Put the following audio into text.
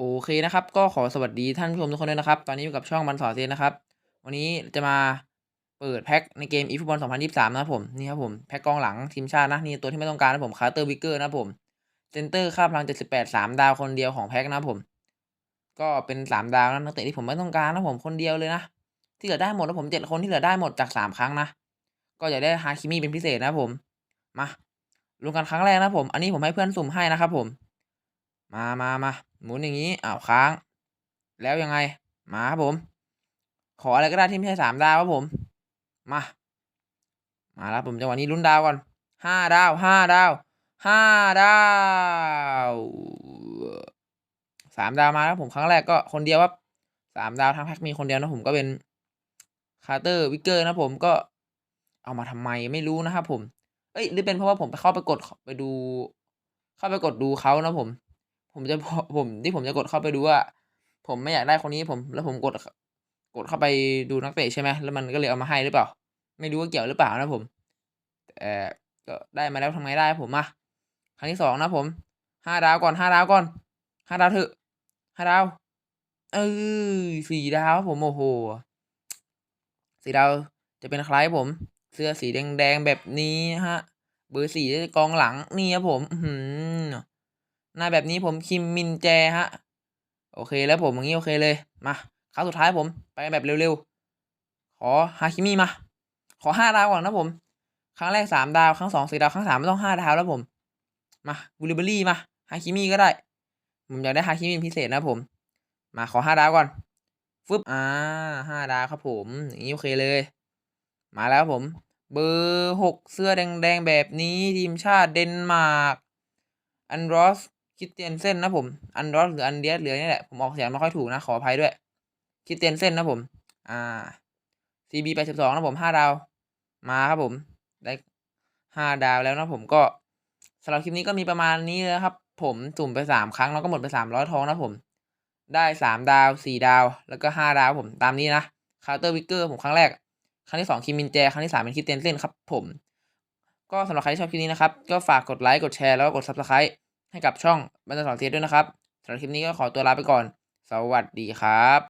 โอเคนะครับ ก็ขอสวัสดีท่านผู้ชมทุกคนด้วยนะครับ ตอนนี้อยู่กับช่องมันสอนเซนนะครับ วันนี้จะมาเปิดแพ็คในเกมอีฟุตบอล2023 นะครับผมนี่ครับผมแพ็คกองหลังทีมชาตินะนี่ตัวที่ไม่ต้องการนะผมคาร์เตอร์วิกเกอร์นะผมเซนเตอร์ค่าพลัง 78 3 ดาวคนเดียวของแพ็คนะผม ก็เป็น 3 ดาวนะนักเตะที่ผมไม่ต้องการนะผมคนเดียวเลยนะที่เหลือได้หมดนะผมเจ็ดคนที่เหลือได้หมดจาก 3 ครั้งนะก็อยากได้ฮาคิมิเป็นพิเศษนะผมมาลงกันครั้งแรกนะผม อันนี้ผมให้เพื่อนสุ่มให้นะครับผม มามามา หมุนอย่างนี้อ้าวค้าง แล้วยังไง มาครับผม ขออะไรก็ได้ที่ไม่ใช่สามดาวครับผม มา มาแล้วผมจังหวะนี้ลุ้นดาวก่อนห้าดาวห้าดาวห้าดาวสามดาวมาแล้วผมครั้งแรกก็คนเดียวครับสามดาวทั้งแพ็กมีคนเดียวนะผมก็เป็นคาร์เตอร์วิกเกอร์นะผมก็เอามาทำไมไม่รู้นะครับผม เอ้ยหรือเป็นเพราะว่าผมไปเข้าไปกดไปดู เข้าไปกดดูเขานะผม ผมจะผมที่ผมจะกดเข้าไปดูว่า ผมไม่อยากได้คนนี้ผม แล้วผมกดกดเข้าไปดูนักเตะใช่ไหมแล้วมันก็เลยเอามาให้หรือเปล่า ไม่รู้ว่าเกี่ยวหรือเปล่านะผมแต่ก็ได้มาแล้วทำไงได้ผมมาครั้งที่สองนะผมห้าดาวก่อนห้าดาวก่อนห้าดาวเถอะห้าดาวเออสี่ดาวผมโอ้โหสี่ดาวจะเป็นใครผม เสื้อสีแดงๆแบบนี้ฮะ เบอร์สี่กองหลังนี่ครับผม อืม หน้าแบบนี้ผมคิมมินแจฮะ โอเคแล้วผมอย่างนี้โอเคเลย มาครั้งสุดท้ายผมไปแบบเร็วๆ ขอฮาคิมิมา ขอห้าดาวก่อนนะผม ครั้งแรกสามดาวครั้งสองสี่ดาวครั้งสามไม่ต้องห้าดาวแล้วผม มาบูริเบอรี่มาฮาคิมิก็ได้ ผมอยากได้ฮาคิมิพิเศษนะผม มาขอห้าดาวก่อนฟึบอ่าห้าดาวครับผม อย่างนี้โอเคเลย มาแล้วผม เบอร์หกเสื้อแดงๆแบบนี้ทีมชาติเดนมาร์กอันรอส คิดเตียนเส้นนะผม อันรอสหรืออันเดียสหรือนี่แหละ ผมออกเสียงไม่ค่อยถูกนะ ขออภัยด้วย คิดเตียนเส้นนะผม อ่า CB แปดสิบสองนะผมห้าดาว มาครับผม ได้ห้าดาวแล้วนะผมก็สำหรับคลิปนี้ก็มีประมาณนี้เลยครับ ผมสุ่มไปสามครั้งแล้วก็หมดไปสามร้อยทองนะผม ได้สามดาวสี่ดาว แล้วก็ห้าดาวผมตามนี้นะคาร์เตอร์วิกเกอร์ผมครั้งแรก ครั้งที่สองคิมมินแจ ครั้งที่สามเป็นคิดเตียนเส้นครับ ผม ก็สำหรับใครที่ชอบคลิปนี้นะครับ ก็ฝากกดไลค์ กดแชร์ แล้วก็กด Subscribe ให้กับช่องบรรทัดสองเทสด้วยนะครับสำหรับคลิปนี้ก็ขอตัวลาไปก่อน สวัสดีครับ